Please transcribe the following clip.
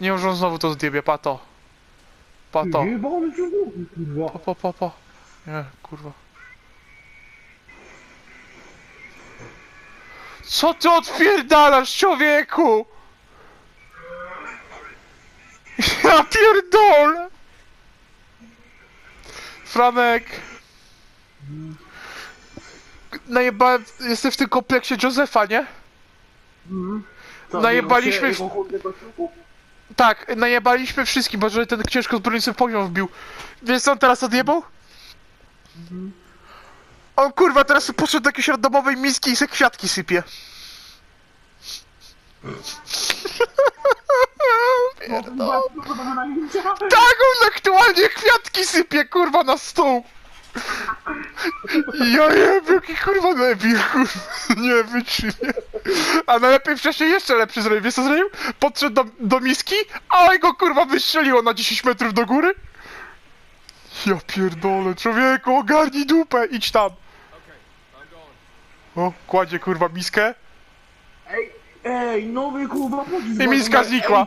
Nie może on znowu to zdjebie, pato. Pato. Jebany kurwa. Po, po, po, po. Nie, kurwa. Co ty odpierdalasz, człowieku? Ja pierdolę! Franek! Najebałem... Jestem w tym kompleksie Józefa, nie? Co, Najebaliśmy jego się- w-? Tak, najebaliśmy wszystkim, bo że ten ciężko zbrojny sobie poziom wbił. Wiesz co on teraz odjebał? On kurwa teraz poszedł do jakiejś randomowej miski i se kwiatki sypie. Pierdol. Tak, on aktualnie kwiatki sypie kurwa na stół. Ja jebie, jaki kurwa debil, kurwa, nie wytrzymie. A najlepiej wcześniej jeszcze lepszy zrobił, wiesz co zrobił? Podszedł do, do miski, a go kurwa wystrzeliło na 10 metrów do góry. Ja pierdolę, człowieku, ogarnij dupę, idź tam. O, kładzie kurwa miskę Ej, ej, nowy kurwa pocisk. i miska znikła.